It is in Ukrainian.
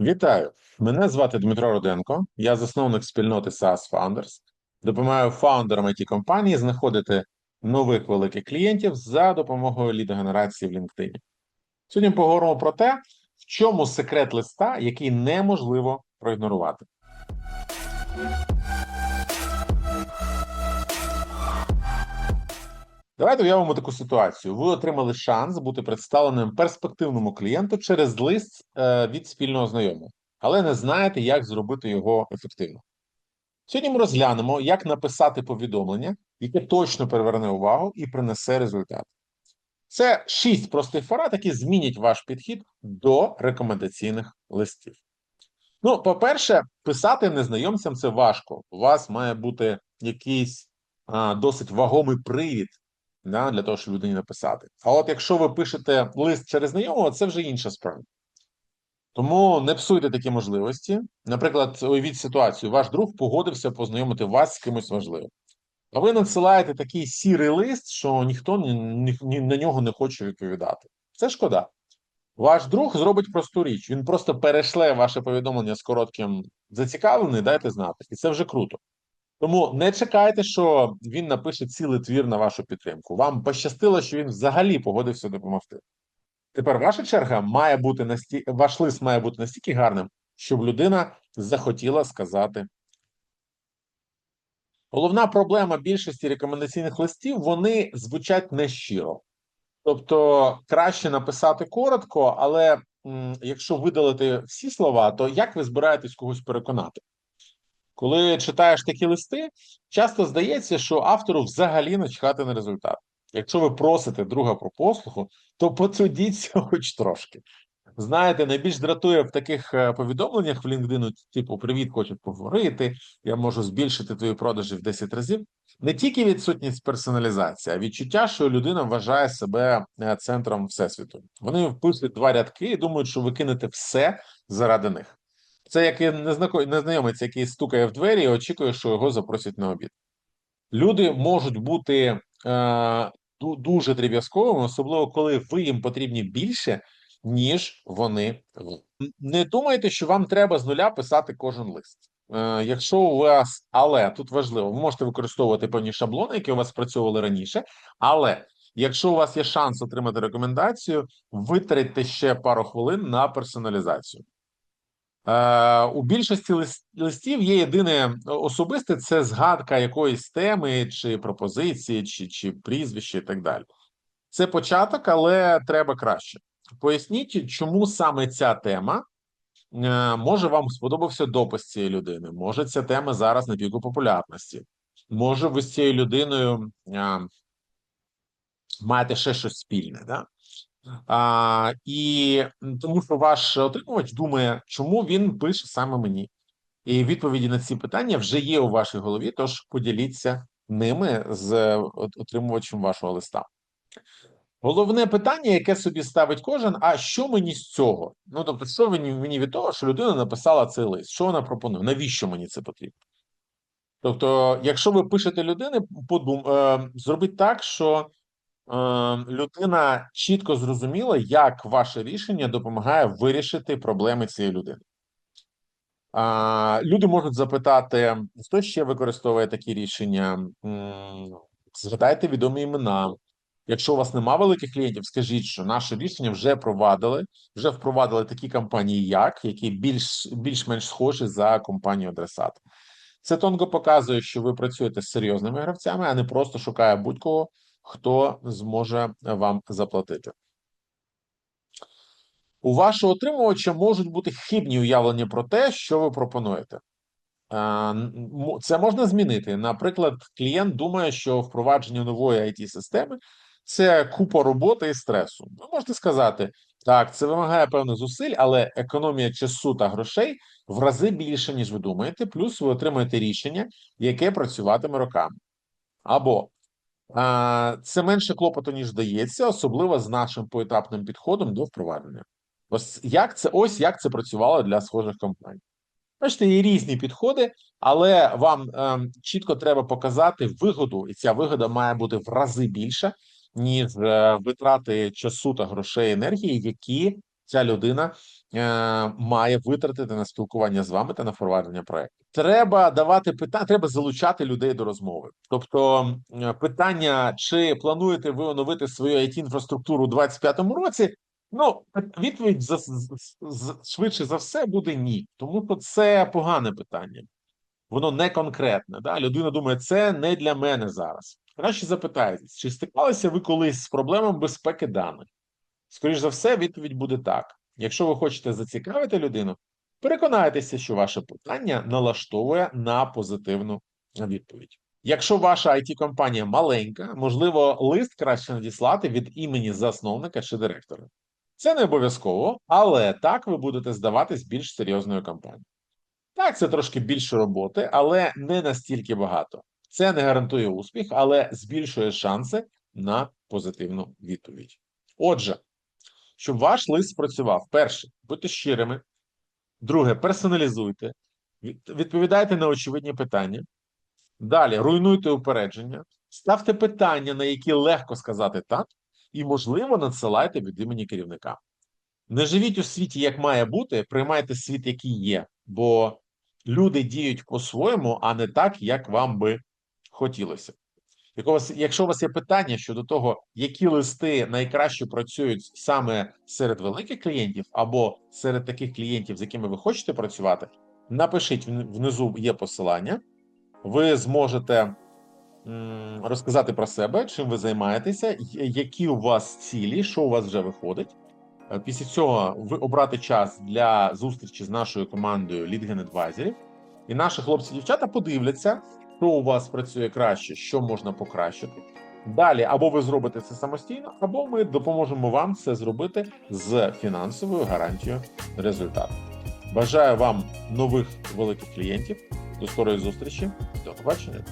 Вітаю! Мене звати Дмитро Руденко. Я засновник спільноти SaaS Founders. Допомагаю фаундерам it компанії знаходити нових великих клієнтів за допомогою лідогенерації в LinkedIn. Сьогодні поговоримо про те, в чому секрет листа, який неможливо проігнорувати. Давайте уявимо таку ситуацію. Ви отримали шанс бути представленим перспективному клієнту через лист е, від спільного знайомого, але не знаєте, як зробити його ефективно. Сьогодні ми розглянемо, як написати повідомлення, яке точно приверне увагу і принесе результат. Це шість простих порад, які змінять ваш підхід до рекомендаційних листів. Ну, по-перше, писати незнайомцям це важко. У вас має бути якийсь а, досить вагомий привід да, для того, щоб людині написати. А от якщо ви пишете лист через знайомого, це вже інша справа. Тому не псуйте такі можливості. Наприклад, уявіть ситуацію: ваш друг погодився познайомити вас з кимось важливим. А ви надсилаєте такий сірий лист, що ніхто ні, ні, на нього не хоче відповідати. Це шкода. Ваш друг зробить просту річ. Він просто перешле ваше повідомлення з коротким зацікавлений, дайте знати. І це вже круто. Тому не чекайте, що він напише цілий твір на вашу підтримку. Вам пощастило, що він взагалі погодився допомогти. Тепер ваша черга має бути насті... ваш лист має бути настільки гарним, щоб людина захотіла сказати. Головна проблема більшості рекомендаційних листів вони звучать нещиро. Тобто краще написати коротко, але м, якщо видалити всі слова, то як ви збираєтесь когось переконати? Коли читаєш такі листи, часто здається, що автору взагалі начхати на результат. Якщо ви просите друга про послугу, то потрудіться хоч трошки. Знаєте, найбільш дратує в таких е, повідомленнях в LinkedIn, типу Привіт, хочу поговорити, я можу збільшити твої продажі в 10 разів. Не тільки відсутність персоналізації, а відчуття, що людина вважає себе е, центром всесвіту. Вони вписують два рядки і думають, що ви кинете все заради них. Це як незнайомець, який стукає в двері і очікує, що його запросять на обід. Люди можуть бути е, дуже дріб'язковими, особливо коли ви їм потрібні більше, ніж вони. Не думайте, що вам треба з нуля писати кожен лист. Е, якщо у вас, але тут важливо, ви можете використовувати певні шаблони, які у вас спрацьовували раніше, але якщо у вас є шанс отримати рекомендацію, витратьте ще пару хвилин на персоналізацію. Е, у більшості лист- листів є єдине особисте це згадка якоїсь теми, чи пропозиції, чи, чи прізвище, і так далі. Це початок, але треба краще. Поясніть, чому саме ця тема. Е, Може, вам сподобався допис цієї людини, може, ця тема зараз на піку популярності. Може, ви з цією людиною е, маєте ще щось спільне. Да? А, і тому що ваш отримувач думає, чому він пише саме мені. І відповіді на ці питання вже є у вашій голові, тож поділіться ними з е, отримувачем вашого листа. Головне питання, яке собі ставить кожен: а що мені з цього? Ну тобто, що мені, від того, що людина написала цей лист? Що вона пропонує? Навіщо мені це потрібно? Тобто, якщо ви пишете людини, подум, е, зробіть так, що людина чітко зрозуміла, як ваше рішення допомагає вирішити проблеми цієї людини. Люди можуть запитати, хто ще використовує такі рішення? Згадайте відомі імена. Якщо у вас нема великих клієнтів, скажіть, що наше рішення вже провадили, вже впровадили такі компанії, як які більш більш-менш схожі за компанію адресат. Це тонко показує, що ви працюєте з серйозними гравцями, а не просто шукає будь-кого, хто зможе вам заплатити. У вашого отримувача можуть бути хибні уявлення про те, що ви пропонуєте. Е, Це можна змінити. Наприклад, клієнт думає, що впровадження нової it системи це купа роботи і стресу. Ви можете сказати, так, це вимагає певних зусиль, але економія часу та грошей в рази більше, ніж ви думаєте. Плюс ви отримаєте рішення, яке працюватиме роками. Або це менше клопоту, ніж здається, особливо з нашим поетапним підходом до впровадження. Ось як це ось як це працювало для схожих компаній. Бачите, є різні підходи, але вам ем, чітко треба показати вигоду, і ця вигода має бути в рази більша, ніж е, витрати часу та грошей енергії, які ця людина е, має витратити на спілкування з вами та на впровадження проекту. Треба давати питання, треба залучати людей до розмови. Тобто, е, питання, чи плануєте ви оновити свою it інфраструктуру у 2025 році? Ну, відповідь за, з- з- швидше за все буде ні, тому що це погане питання. Воно не конкретне. Да? Людина думає, це не для мене зараз. Краще запитайтесь, чи стикалися ви колись з проблемами безпеки даних? Скоріше за все, відповідь буде так. Якщо ви хочете зацікавити людину, переконайтеся, що ваше питання налаштовує на позитивну відповідь. Якщо ваша it компанія маленька, можливо, лист краще надіслати від імені засновника чи директора. Це не обов'язково, але так ви будете здаватись більш серйозною компанією. Так, це трошки більше роботи, але не настільки багато. Це не гарантує успіх, але збільшує шанси на позитивну відповідь. Отже, щоб ваш лист спрацював, перше, будьте щирими. Друге, персоналізуйте, відповідайте на очевидні питання. Далі руйнуйте упередження, ставте питання, на які легко сказати так, і, можливо, надсилайте від імені керівника. Не живіть у світі, як має бути, приймайте світ, який є, бо люди діють по-своєму, а не так, як вам би хотілося. Якщо у вас є питання щодо того, які листи найкраще працюють саме серед великих клієнтів або серед таких клієнтів, з якими ви хочете працювати, напишіть внизу є посилання. Ви зможете розказати про себе, чим ви займаєтеся, які у вас цілі, що у вас вже виходить. Е, Після цього ви обрати час для зустрічі з нашою командою Leadgen Advisorів. І наші хлопці-дівчата подивляться, що у вас працює краще, що можна покращити. Далі або ви зробите це самостійно, або ми допоможемо вам це зробити з фінансовою гарантією результату. Бажаю вам нових великих клієнтів. До скорої зустрічі. До побачення.